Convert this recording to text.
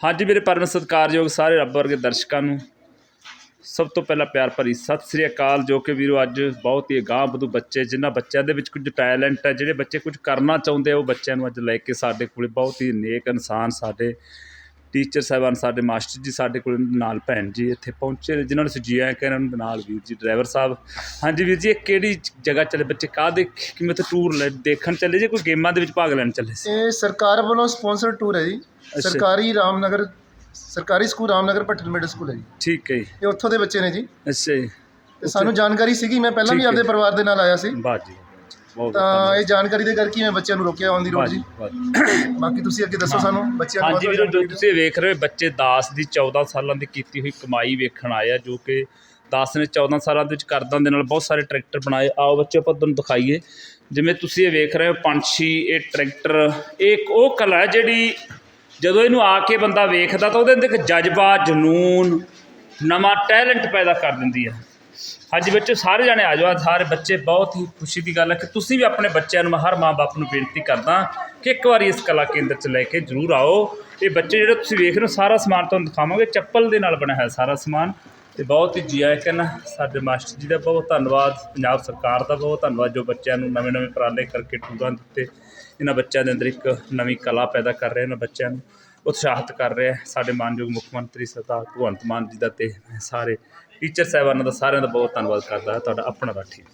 ਹਾਂਜੀ ਮੇਰੇ ਪਰਮ ਸਤਿਕਾਰਯੋਗ ਸਾਰੇ ਰੱਬ ਵਰਗੇ ਦਰਸ਼ਕਾਂ ਨੂੰ ਸਭ ਤੋਂ ਪਹਿਲਾਂ ਪਿਆਰ ਭਰੀ ਸਤਿ ਸ੍ਰੀ ਅਕਾਲ, ਜੋ ਕਿ ਵੀਰੋ ਅੱਜ ਬਹੁਤ ਹੀ ਅਗਾਂਹ ਵਧੂ ਬੱਚੇ, ਜਿਨ੍ਹਾਂ ਬੱਚਿਆਂ ਦੇ ਵਿੱਚ ਕੁਝ ਟੈਲੈਂਟ ਹੈ, ਜਿਹੜੇ ਬੱਚੇ ਕੁਝ ਕਰਨਾ ਚਾਹੁੰਦੇ ਆ, ਉਹ ਬੱਚਿਆਂ ਨੂੰ ਅੱਜ ਲੈ ਕੇ ਸਾਡੇ ਕੋਲੇ ਬਹੁਤ ਹੀ ਨੇਕ ਇਨਸਾਨ ਸਾਡੇ ਟੀਚਰ ਸਾਹਿਬਾਨ ਸਾਡੇ ਮਾਸਟਰ ਜੀ ਸਾਡੇ ਕੋਲ ਨਾਲ ਭੈਣ ਜੀ ਇੱਥੇ ਪਹੁੰਚੇ ਨੇ, ਜਿਨ੍ਹਾਂ ਨੂੰ ਅਸੀਂ ਜੀ ਆਇਆਂ ਕਹਿੰਦੇ ਉਹਨਾਂ ਦੇ ਨਾਲ ਵੀਰ ਜੀ ਡਰਾਈਵਰ ਸਾਹਿਬ। ਹਾਂਜੀ ਵੀਰ ਜੀ ਇਹ ਕਿਹੜੀ ਜਗ੍ਹਾ ਚੱਲੇ ਬੱਚੇ? ਕਾਹਦੇ ਕਿਵੇਂ ਤੇ ਟੂਰ ਲੈ ਦੇਖਣ ਚੱਲੇ ਜੇ ਕੋਈ ਗੇਮਾਂ ਦੇ ਵਿੱਚ ਭਾਗ ਲੈਣ ਚੱਲੇ ਸੀ? ਇਹ ਸਰਕਾਰ ਵੱਲੋਂ ਸਪਾਂਸਰ ਟੂਰ ਹੈ ਜੀ। ਸਰਕਾਰੀ ਰਾਮਨਗਰ ਸਰਕਾਰੀ school Ramnagar Bhattal middle school ਹੈ ਜੀ। ਠੀਕ ਹੈ ਜੀ। ਇਹ ਉੱਥੋਂ ਦੇ ਬੱਚੇ ਨੇ ਜੀ। ਅੱਛਾ ਜੀ। ਤੇ ਸਾਨੂੰ ਜਾਣਕਾਰੀ ਸੀਗੀ ਮੈਂ ਪਹਿਲਾਂ ਵੀ। ਆਪਦੇ ਪਰਿਵਾਰ ਦੇ ਨਾਲ ਆਇਆ ਸੀ। ਵਾਹ ਜੀ ਬਹੁਤ ਤਾਂ ਇਹ ਜਾਣਕਾਰੀ ਦੇ ਕਰਕੇ ਮੈਂ ਬੱਚਿਆਂ ਨੂੰ ਰੋਕਿਆ ਔਨ ਦੀ ਰੋਡ ਜੀ। ਬਾਕੀ ਤੁਸੀਂ ਅੱਗੇ ਦੱਸੋ ਸਾਨੂੰ ਬੱਚਿਆਂ ਨੂੰ ਹਾਂਜੀ ਵੀਰੋ ਜੋ ਤੁਸੀਂ ਇਹ ਵੇਖ ਰਹੇ ਹੋ ਬੱਚੇ ਦਾਸ ਦੀ 14 ਸਾਲਾਂ ਦੀ ਕੀਤੀ ਹੋਈ ਕਮਾਈ ਵੇਖਣ ਆਏ ਆ ਜੋ ਕਿ ਦਾਸ ਨੇ 14 ਸਾਲਾਂ ਦੇ ਵਿੱਚ ਕਰਦਾਂ ਦੇ ਨਾਲ ਬਹੁਤ ਸਾਰੇ ਟਰੈਕਟਰ ਬਣਾਏ। ਆਓ ਬੱਚੇ ਆਪਾਂ ਤੁਹਾਨੂੰ ਦਿਖਾਈਏ। ਜਿਵੇਂ ਤੁਸੀਂ ਇਹ ਵੇਖ ਰਹੇ ਹੋ ਪੰਛੀ ਇਹ ਟਰੈਕਟਰ ਇਹ ਇੱਕ ਉਹ ਕਲਾ ਜਿਹੜੀ ਜਦੋਂ ਇਹਨੂੰ ਆ ਕੇ ਬੰਦਾ ਵੇਖਦਾ ਤਾਂ ਉਹਦੇ ਅੰਦਰ ਇੱਕ ਜਜ਼ਬਾ ਜਨੂਨ ਨਵਾਂ ਟੈਲੈਂਟ ਪੈਦਾ ਕਰ ਦਿੰਦੀ ਹੈ। ਅੱਜ ਬੱਚੇ ਸਾਰੇ ਜਾਣੇ ਆ ਜਾਓ ਸਾਰੇ ਬੱਚੇ ਬਹੁਤ ਹੀ ਖੁਸ਼ੀ ਦੀ ਗੱਲ ਹੈ ਕਿ ਤੁਸੀਂ ਵੀ ਆਪਣੇ ਬੱਚਿਆਂ ਨੂੰ ਹਰ ਮਾਂ-ਬਾਪ ਨੂੰ ਬੇਨਤੀ ਕਰਦਾ ਕਿ ਇੱਕ ਵਾਰੀ ਇਸ ਕਲਾ ਕੇਂਦਰ 'ਚ ਲੈ ਕੇ ਜ਼ਰੂਰ ਆਓ। ਇਹ ਬੱਚੇ ਜਿਹੜੇ ਤੁਸੀਂ ਵੇਖ ਰਹੇ ਹੋ, ਸਾਰਾ ਸਮਾਨ ਤੁਹਾਨੂੰ ਦਿਖਾਵਾਂਗੇ। ਚੱਪਲ ਦੇ ਨਾਲ ਬਣਿਆ ਹੋਇਆ ਸਾਰਾ ਸਮਾਨ ਤੇ ਬਹੁਤ ਹੀ ਜੀ ਆਇਆਂ ਕਹਿਣਾ ਸਾਡੇ ਮਾਸਟਰ ਜੀ ਦਾ ਬਹੁਤ ਧੰਨਵਾਦ, ਪੰਜਾਬ ਸਰਕਾਰ ਦਾ ਬਹੁਤ ਧੰਨਵਾਦ, ਜੋ ਬੱਚਿਆਂ ਨੂੰ ਨਵੇਂ-ਨਵੇਂ ਉਪਰਾਲੇ ਕਰਕੇ ਟੂਰਾਂ ਦਿੱਤੇ ਇਹਨਾਂ ਬੱਚਿਆਂ ਦੇ ਅੰਦਰ ਇੱਕ ਨਵੀਂ ਕਲਾ ਪੈਦਾ ਕਰ ਰਹੇ ਇਹਨਾਂ ਬੱਚਿਆਂ ਨੂੰ। ਉਤਸ਼ਾਹਿਤ ਕਰ ਰਿਹਾ ਸਾਡੇ ਮਾਨਯੋਗ ਮੁੱਖ ਮੰਤਰੀ ਸਰਦਾਰ ਭਗਵੰਤ ਮਾਨ ਜੀ ਦਾ ਤੇ ਸਾਰੇ ਟੀਚਰ ਸਾਹਿਬਾਨਾਂ ਦਾ ਸਾਰਿਆਂ ਦਾ ਬਹੁਤ ਧੰਨਵਾਦ ਕਰਦਾ ਤੁਹਾਡਾ ਆਪਣਾ ਰਾਠੀ